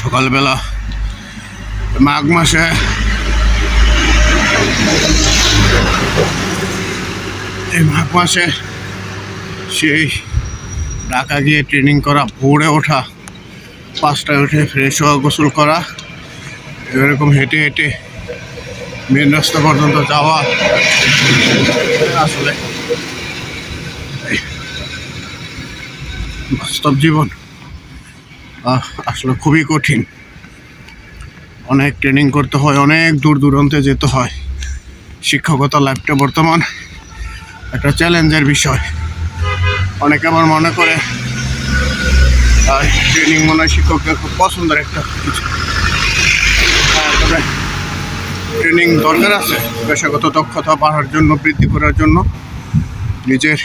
সকালবেলা মাঘ মাসে এই মাঘ মাসে সেই ঢাকা গিয়ে ট্রেনিং করা, ভোরে ওঠা, পাঁচটায় উঠে ফ্রেশ হওয়া, গোসল করা, এরকম হেঁটে হেঁটে মেন রাস্তা পর্যন্ত যাওয়া, আসলে বাস্তব জীবন। আসলে খুবই কঠিন। অনেক ট্রেনিং করতে হয় অনেক দূর দূরান্তে যেতে হয়। শিক্ষকতা লাইফটা বর্তমান একটা চ্যালেঞ্জের বিষয়। অনেকে আমার মনে করে ট্রেনিং মনে হয় শিক্ষকদের খুব পছন্দের একটা কিছু। হ্যাঁ, তবে ট্রেনিং দরকার আছে পেশাগত দক্ষতা বাড়ার জন্য বৃদ্ধি করার জন্য নিজের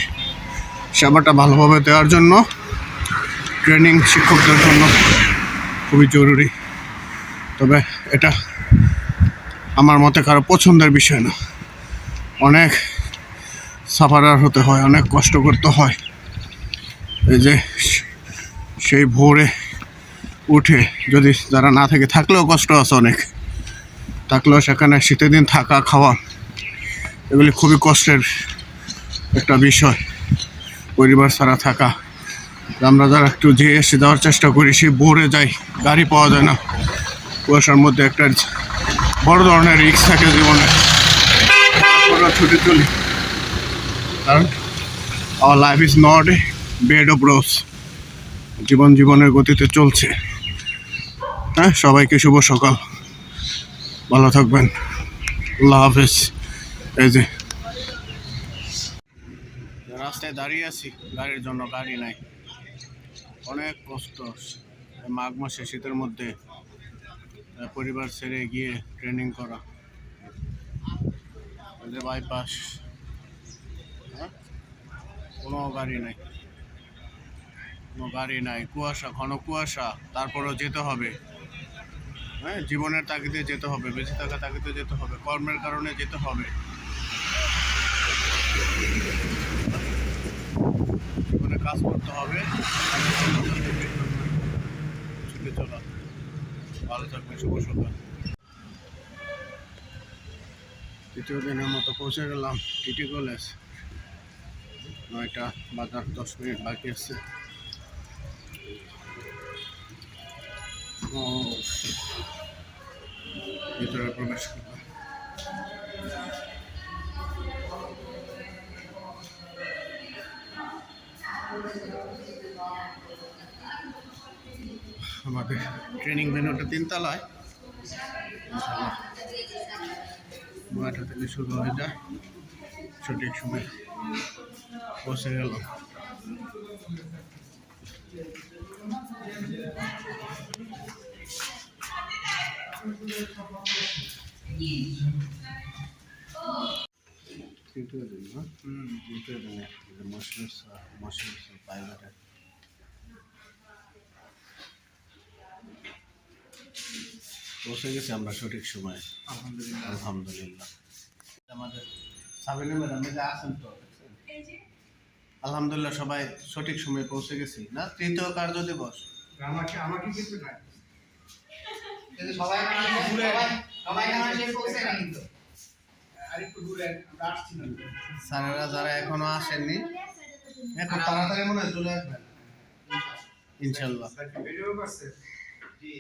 সেবাটা ভালোভাবে দেওয়ার জন্য। ট্রেনিং শিক্ষকদের জন্য খুবই জরুরি। তবে এটা আমার মতে কারও পছন্দের বিষয় না। অনেক সাফারার হতে হয়, অনেক কষ্ট করতে হয়। এই যে সেই ভোরে উঠে যদি যারা না থেকে, থাকলেও কষ্ট আছে অনেক। থাকলেও সেখানে শীতের দিন থাকা, খাওয়া, এগুলি খুবই কষ্টের একটা বিষয়। পরিবার ছাড়া থাকা আমরা যারা একটু যেয়ে এসে যাওয়ার চেষ্টা করি, সেই বোরে যাই, গাড়ি পাওয়া যায় না। কুয়াশার মধ্যে একটা বড় ধরনের রিস্ক থাকে জীবনে। ছুটে চলি। কারণ আমার life is not a bed of rose জীবন জীবনের গতিতে চলছে। হ্যাঁ সবাইকে শুভ সকাল। ভালো থাকবেন। আল্লাহ হাফেজ। এই যে। রাস্তায় দাঁড়িয়ে আছি। গাড়ির জন্য গাড়ি নাই। অনেক কষ্ট মাঘ মাসে শীতের মধ্যে পরিবার ছেড়ে গিয়ে ট্রেনিং করা। বাইপাস হ্যাঁ? কোনো গাড়ি নাই। কোনো গাড়ি নাই। কুয়াশা, ঘন কুয়াশা, তারপরেও যেতে হবে। হ্যাঁ জীবনের তাগিদে যেতে হবে, বেঁচে থাকা তাগিদে যেতে হবে, কর্মের কারণে যেতে হবে। জীবনে কাজ করতে হবে। তৃতীয় দিনের মতো পৌঁছে গেলাম টিটি কলেজ। নয়টা বাজার দশ মিনিট বাকি আছে। ভিতরে প্রবেশ করলাম। আমাদের ট্রেনিং ভেন্যুটা তিনতলায়। নয়টা থেকে শুরু হয়ে যায়। সঠিক সময় পৌঁছে গেল। মশরুর মশরুর পাইলটের পৌঁছে গেছি আমরা সঠিক সময়ে। আলহামদুলিল্লাহ। আলহামদুলিল্লাহ। আমাদের সাবিনা ম্যাডাম যে আছেন তো? আলহামদুলিল্লাহ সবাই সঠিক সময়ে পৌঁছে গেছি। না তৃতীয় কার্য দিবস। আমাকে আমাকে কিন্তু নাই। সবাই সবাই পৌঁছে না। কিন্তু স্যারেরা যারা এখনও আসেননি এখন তাড়াতাড়ি মনে হয় চলে আসবেন ইনশাল্লাহ ভিডিও করছে? জি।